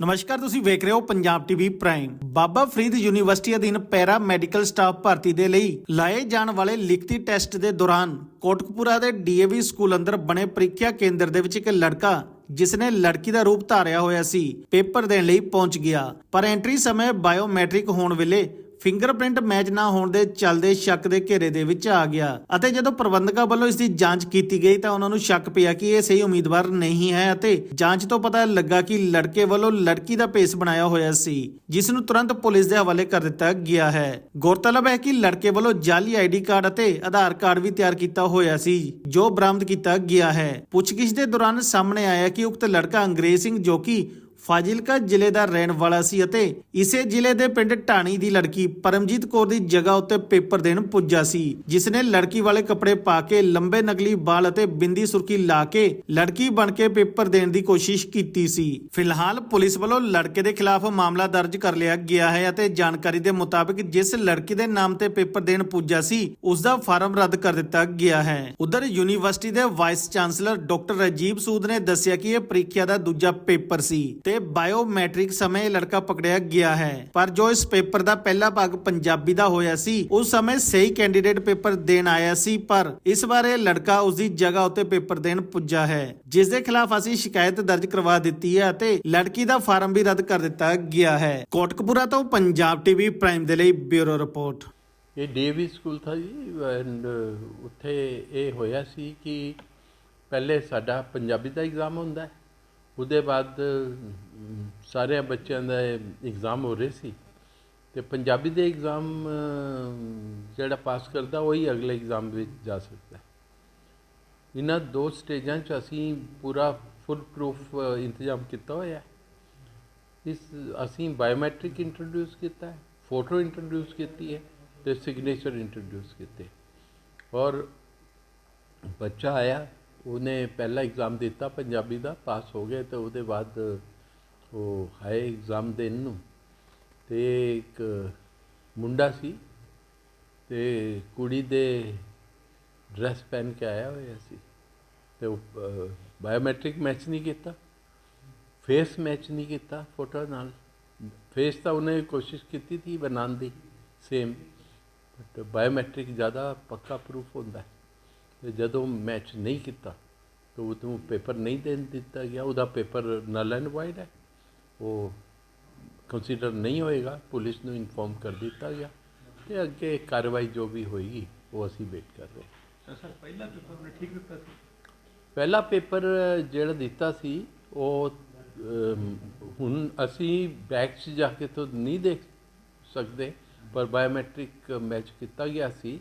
ਨਮਸਕਾਰ, ਤੁਸੀਂ ਵੇਖ ਰਹੇ ਹੋ Punjab TV prime. Baba Farid university ਅਧੀਨ ਪੈਰਾ ਮੈਡੀਕਲ ਸਟਾਫ ਭਰਤੀ ਦੇ ਲਈ ਲਾਏ ਜਾਣ ਵਾਲੇ ਲਿਖਤੀ ਟੈਸਟ ਦੇ ਦੌਰਾਨ ਕੋਟਕਪੂਰਾ ਦੇ ਡੀਏਵੀ ਸਕੂਲ ਅੰਦਰ ਬਣੇ ਪ੍ਰੀਖਿਆ ਕੇਂਦਰ ਦੇ ਵਿੱਚ ਇੱਕ ਲੜਕਾ ਜਿਸ ਨੇ ਲੜਕੀ ਦਾ ਰੂਪ ਧਾਰਿਆ ਹੋਇਆ ਸੀ, ਪੇਪਰ ਦੇਣ ਲਈ ਪਹੁੰਚ ਗਿਆ। ਪਰ ਐਂਟਰੀ ਸਮੇਂ ਬਾਇਓਮੈਟ੍ਰਿਕ ਹੋਣ ਵੇਲੇ ਫਿੰਗਰਪ੍ਰਿੰਟ ਮੈਚ ਨਾ ਹੋਣ ਦੇ ਚੱਲਦੇ ਸ਼ੱਕ ਦੇ ਘੇਰੇ ਦੇ ਵਿੱਚ ਆ ਗਿਆ। ਅਤੇ ਜਦੋਂ ਪ੍ਰਬੰਧਕਾਂ ਵੱਲੋਂ ਇਸ ਦੀ ਜਾਂਚ ਕੀਤੀ ਗਈ ਤਾਂ ਉਹਨਾਂ ਨੂੰ ਸ਼ੱਕ ਪਿਆ ਕਿ ਇਹ ਸਹੀ ਉਮੀਦਵਾਰ ਨਹੀਂ ਹੈ ਅਤੇ ਜਾਂਚ ਤੋਂ ਪਤਾ ਲੱਗਾ ਕਿ ਲੜਕੇ ਵੱਲੋਂ ਲੜਕੀ ਦਾ ਭੇਸ ਬਣਾਇਆ ਹੋਇਆ ਸੀ, ਜਿਸ ਨੂੰ ਤੁਰੰਤ ਪੁਲਿਸ ਦੇ ਹਵਾਲੇ ਕਰ ਦਿੱਤਾ ਗਿਆ ਹੈ। ਗੌਰਤਲਬ ਹੈ ਕਿ ਲੜਕੇ ਵੱਲੋਂ ਜਾਲੀ ਆਈਡੀ ਕਾਰਡ ਅਤੇ ਆਧਾਰ ਕਾਰਡ ਵੀ ਤਿਆਰ ਕੀਤਾ ਹੋਇਆ ਸੀ, ਜੋ ਬਰਾਮਦ ਕੀਤਾ ਗਿਆ ਹੈ। ਪੁੱਛਗਿੱਛ ਦੇ ਦੌਰਾਨ ਸਾਹਮਣੇ ਆਇਆ ਕਿ ਉਕਤ ਲੜਕਾ ਅੰਗਰੇਜ਼ ਸਿੰਘ ਜੋ ਕਿ ਫਾਜ਼ਿਲਕਾ ਜ਼ਿਲ੍ਹੇ ਦਾ ਰਹਿਣ ਵਾਲਾ ਸੀ ਅਤੇ ਇਸੇ ਜ਼ਿਲ੍ਹੇ ਦੇ ਪਿੰਡ ਢਾਣੀ ਦੀ ਲੜਕੀ ਪਰਮਜੀਤ ਕੌਰ ਦੀ ਜਗ੍ਹਾ ਉੱਤੇ ਪੇਪਰ ਦੇਣ ਪੁੱਜਾ ਸੀ ਜਿਸ ਨੇ ਲੜਕੀ ਵਾਲੇ ਕੱਪੜੇ ਪਾ ਕੇ ਲੰਬੇ ਨਕਲੀ ਵਾਲ ਅਤੇ ਬਿੰਦੀ ਸੁਰਖੀ ਲਾ ਕੇ ਲੜਕੀ ਬਣ ਕੇ ਪੇਪਰ ਦੇਣ ਦੀ ਕੋਸ਼ਿਸ਼ ਕੀਤੀ ਸੀ। ਫਿਲਹਾਲ ਪੁਲਿਸ ਵੱਲੋਂ ਲੜਕੇ ਦੇ ਖਿਲਾਫ ਮਾਮਲਾ ਦਰਜ ਕਰ ਲਿਆ ਗਿਆ ਹੈ ਅਤੇ ਜਾਣਕਾਰੀ ਦੇ ਮੁਤਾਬਕ ਜਿਸ ਲੜਕੀ ਦੇ ਨਾਮ ਤੇ ਪੇਪਰ ਦੇਣ ਪੁੱਜਾ ਸੀ, ਉਸ ਦਾ ਫਾਰਮ ਰੱਦ ਕਰ ਦਿੱਤਾ ਗਿਆ ਹੈ। ਉਧਰ ਯੂਨੀਵਰਸਿਟੀ ਦੇ vice chancellor doctor Rajiv Sood ਨੇ ਦੱਸਿਆ ਕਿ ਇਹ ਪ੍ਰੀਖਿਆ ਦਾ ਦੂਜਾ ਪੇਪਰ ਸੀ ਤੇ ਬਾਇਓਮੈਟ੍ਰਿਕ ਸਮੇਂ ਲੜਕਾ ਪਕੜਿਆ ਗਿਆ ਹੈ। ਪਰ ਜੋ ਇਸ ਪੇਪਰ ਦਾ ਪਹਿਲਾ ਭਾਗ ਪੰਜਾਬੀ ਦਾ ਹੋਇਆ ਸੀ, ਉਸ ਸਮੇਂ ਸਹੀ ਕੈਂਡੀਡੇਟ ਪੇਪਰ ਦੇਣ ਆਇਆ ਸੀ, ਪਰ ਇਸ ਵਾਰ ਇਹ ਲੜਕਾ ਉਸ ਦੀ ਜਗ੍ਹਾ ਉੱਤੇ ਪੇਪਰ ਦੇਣ ਪੁੱਜਾ ਹੈ। ਜਿਸ ਦੇ ਖਿਲਾਫ ਅਸੀਂ ਸ਼ਿਕਾਇਤ ਦਰਜ ਕਰਵਾ ਦਿੱਤੀ ਹੈ ਅਤੇ ਲੜਕੀ ਦਾ ਫਾਰਮ ਵੀ ਰੱਦ ਕਰ ਦਿੱਤਾ ਗਿਆ ਹੈ। ਕੋਟਕਪੂਰਾ ਤੋਂ ਪੰਜਾਬ ਟੀਵੀ ਪ੍ਰਾਈਮ ਦੇ ਲਈ ਬਿਊਰੋ ਰਿਪੋਰਟ। ਇਹ ਡੀਏਵੀ ਸਕੂਲ ਥਾ ਜੀ ਐਂਡ ਉੱਥੇ ਇਹ ਹੋਇਆ ਸੀ ਕਿ ਪਹਿਲੇ ਸਾਡਾ ਪੰਜਾਬੀ ਦਾ ਐਗਜ਼ਾਮ ਹੁੰਦਾ ਹੈ। ਉਹਦੇ ਬਾਅਦ ਅਮ, ਸਾਰਿਆਂ ਬੱਚਿਆਂ ਦਾ ਐਗਜ਼ਾਮ ਹੋ ਰਹੇ ਸੀ। ਤੇ ਪੰਜਾਬੀ ਦੇ ਐਗਜ਼ਾਮ ਜਿਹੜਾ ਪਾਸ ਕਰਦਾ ਉਹੀ ਅਗਲੇ ਐਗਜ਼ਾਮ ਵਿੱਚ ਜਾ ਸਕਦਾ। ਇਹਨਾਂ ਦੋ ਸਟੇਜਾਂ 'ਚ ਅਸੀਂ ਪੂਰਾ ਫੁੱਲ ਪ੍ਰੂਫ ਇੰਤਜ਼ਾਮ ਕੀਤਾ ਹੋਇਆ। ਇਸ ਅਸੀਂ ਬਾਇਓਮੈਟ੍ਰਿਕ ਇੰਟਰੋਡਿਊਸ ਕੀਤਾ ਹੈ ਫੋਟੋ ਇੰਟਰੋਡਿਊਸ ਕੀਤੀ ਹੈ ਤੇ ਸਿਗਨੇਚਰ ਇੰਟਰੋਡਿਊਸ ਕੀਤੇ। ਔਰ ਬੱਚਾ ਆਇਆ ਉਹਨੇ ਪਹਿਲਾ ਐਗਜ਼ਾਮ ਦਿੱਤਾ, ਪੰਜਾਬੀ ਦਾ ਪਾਸ ਹੋ ਗਏ ਤੇ ਉਹਦੇ ਬਾਅਦ ਉਹ ਹਾਈ ਐਗਜ਼ਾਮ ਦੇਣ ਨੂੰ। ਤੇ ਇੱਕ ਮੁੰਡਾ ਸੀ ਤੇ ਕੁੜੀ ਦੇ ਡਰੈਸ ਪਹਿਨ ਕੇ ਆਇਆ ਹੋਇਆ ਸੀ। ਤੇ ਉਹ ਬਾਇਓਮੈਟ੍ਰਿਕ ਮੈਚ ਨਹੀਂ ਕੀਤਾ ਫੇਸ ਮੈਚ ਨਹੀਂ ਕੀਤਾ ਫੋਟੋ ਨਾਲ। ਫੇਸ ਤਾਂ ਉਹਨੇ ਕੋਸ਼ਿਸ਼ ਕੀਤੀ ਸੀ ਬਣਾਉਣ ਦੀ ਸੇਮ ਬਟ ਬਾਇਓਮੈਟ੍ਰਿਕ ਜ਼ਿਆਦਾ ਪੱਕਾ ਪ੍ਰੂਫ ਹੁੰਦਾ। ਹੈ ਤੇ ਜਦੋਂ ਮੈਚ ਨਹੀਂ ਕੀਤਾ ਤਾਂ ਉਹਨੂੰ ਪੇਪਰ ਨਹੀਂ ਦੇਣ ਦਿੱਤਾ ਗਿਆ ਉਹਦਾ ਪੇਪਰ ਨਲ ਐਂਡ ਵਾਈਡ ਹੈ। ਉਹ ਕੰਸੀਡਰ ਨਹੀਂ ਹੋਏਗਾ ਪੁਲਿਸ ਨੂੰ ਇਨਫੋਰਮ ਕਰ ਦਿੱਤਾ ਗਿਆ ਤੇ ਅੱਗੇ ਕਾਰਵਾਈ ਜੋ ਵੀ ਹੋਏਗੀ ਉਹ ਅਸੀਂ ਵੇਟ ਕਰ ਰਹੇ ਹਾਂ। ਸਰ ਪਹਿਲਾ ਪੇਪਰ ਨੇ ਠੀਕ ਦਿੱਤਾ ਸੀ? ਪਹਿਲਾ ਪੇਪਰ ਜਿਹੜਾ ਦਿੱਤਾ ਸੀ ਉਹ ਹੁਣ ਅਸੀਂ ਬੈਕ 'ਚ ਜਾ ਕੇ ਤਾਂ ਨਹੀਂ ਦੇਖ ਸਕਦੇ ਪਰ ਬਾਇਓਮੈਟ੍ਰਿਕ ਮੈਚ ਕੀਤਾ ਗਿਆ ਸੀ।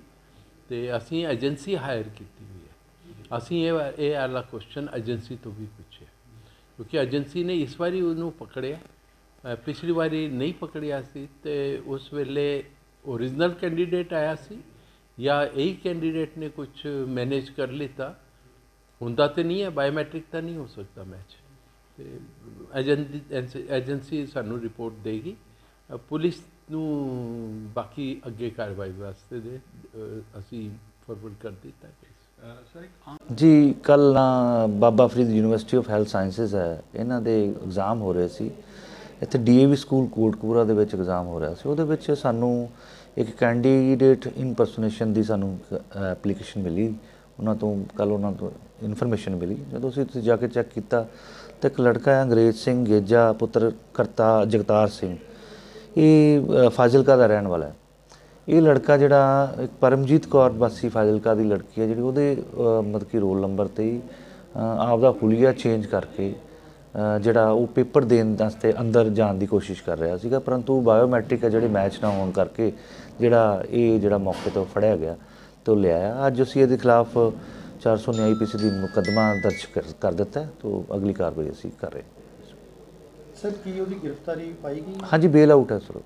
ਤੇ ਅਸੀਂ ਏਜੰਸੀ ਹਾਇਰ ਕੀਤੀ ਹੋਈ ਹੈ। ਅਸੀਂ ਇਹ ਇਹ ਵਾਲਾ ਕੁਐਸਚਨ ਏਜੰਸੀ ਤੋਂ ਵੀ ਪੁੱਛਿਆ। ਕਿਉਂਕਿ ਏਜੰਸੀ ਨੇ ਇਸ ਵਾਰੀ ਉਹਨੂੰ ਪਕੜਿਆ। ਪਿਛਲੀ ਵਾਰੀ ਨਹੀਂ ਪਕੜਿਆ ਸੀ ਤੇ ਉਸ ਵੇਲੇ ਓਰੀਜਨਲ ਕੈਂਡੀਡੇਟ ਆਇਆ ਸੀ ਜਾਂ ਇਹੀ ਕੈਂਡੀਡੇਟ ਨੇ ਕੁਝ ਮੈਨੇਜ ਕਰ ਲਿੱਤਾ। ਹੁੰਦਾ ਤੇ ਨਹੀਂ ਹੈ ਬਾਇਓਮੈਟ੍ਰਿਕ ਤਾਂ ਨਹੀਂ ਹੋ ਸਕਦਾ ਮੈਚ ਤੇ ਏਜੰਸੀ ਸਾਨੂੰ ਰਿਪੋਰਟ ਦੇਗੀ। ਪੁਲਿਸ ਨੂੰ ਬਾਕੀ ਅੱਗੇ ਕਾਰਵਾਈ ਵਾਸਤੇ ਦੇ ਅਸੀਂ ਫਾਰਵਰਡ ਕਰ ਦਿੱਤਾ ਜੀ, ਕੱਲ ਨਾ Baba Farid university of health sciences ਹੈ। ਇਹਨਾਂ ਦੇ ਐਗਜ਼ਾਮ ਹੋ ਰਹੇ ਸੀ। ਇੱਥੇ ਡੀਏਵੀ ਸਕੂਲ ਕੋਟਕਪੂਰਾ ਦੇ ਵਿੱਚ ਐਗਜ਼ਾਮ ਹੋ ਰਿਹਾ ਸੀ। ਉਹਦੇ ਵਿੱਚ ਸਾਨੂੰ ਇੱਕ ਕੈਂਡੀਡੇਟ ਇਨਪਰਸੋਨੇਸ਼ਨ ਦੀ ਸਾਨੂੰ ਐਪਲੀਕੇਸ਼ਨ ਮਿਲੀ। ਉਹਨਾਂ ਤੋਂ, ਕੱਲ ਉਹਨਾਂ ਤੋਂ ਇਨਫੋਰਮੇਸ਼ਨ ਮਿਲੀ। ਜਦੋਂ ਅਸੀਂ ਉੱਥੇ ਜਾ ਕੇ ਚੈੱਕ ਕੀਤਾ, ਤਾਂ ਇੱਕ ਲੜਕਾ ਹੈ, ਅੰਗਰੇਜ਼ ਸਿੰਘ, ਗੇਜਾ ਪੁੱਤਰ ਕਰਤਾ ਜਗਤਾਰ ਸਿੰਘ। ਇਹ ਫਾਜ਼ਿਲਕਾ ਦਾ ਰਹਿਣ ਵਾਲਾ ਹੈ। ਇਹ ਲੜਕਾ ਜਿਹੜਾ ਇੱਕ ਪਰਮਜੀਤ ਕੌਰ ਬਾਸੀ ਫਾਜ਼ਿਲਕਾ ਦੀ ਲੜਕੀ ਹੈ, ਜਿਹੜੀ ਉਹਦੇ ਮਤਲਬ ਕਿ ਰੋਲ ਨੰਬਰ ਤੇ ਹੀ ਆਪਦਾ ਹੁਲੀਆ ਚੇਂਜ ਕਰਕੇ ਜਿਹੜਾ ਉਹ ਪੇਪਰ ਦੇਣ ਵਾਸਤੇ ਅੰਦਰ ਜਾਣ ਦੀ ਕੋਸ਼ਿਸ਼ ਕਰ ਰਿਹਾ ਸੀਗਾ, ਪਰੰਤੂ ਬਾਇਓਮੈਟ੍ਰਿਕ ਹੈ, ਜਿਹੜੇ ਮੈਚ ਨਾ ਹੋਣ ਕਰਕੇ ਜਿਹੜਾ ਇਹ ਜਿਹੜਾ ਮੌਕੇ ਤੋਂ ਫੜਿਆ ਗਿਆ ਤੇ ਲਿਆਇਆ। ਅੱਜ ਅਸੀਂ ਇਹਦੇ ਖਿਲਾਫ 400 ਆਈਪੀਸੀ ਦੀ ਮੁਕੱਦਮਾ ਦਰਜ ਕਰ- ਕਰ ਦਿੱਤਾ ਹੈ, ਤੋਂ ਅਗਲੀ ਕਾਰਵਾਈ ਅਸੀਂ ਕਰ ਰਹੇ ਹਾਂ। ਸਰ ਕੀ ਉਹਦੀ ਗ੍ਰਿਫਤਾਰੀ ਪਾਈ ਗਈ? ਹਾਂਜੀ ਬੇਲ ਆਊਟ ਹੈ ਸਰ।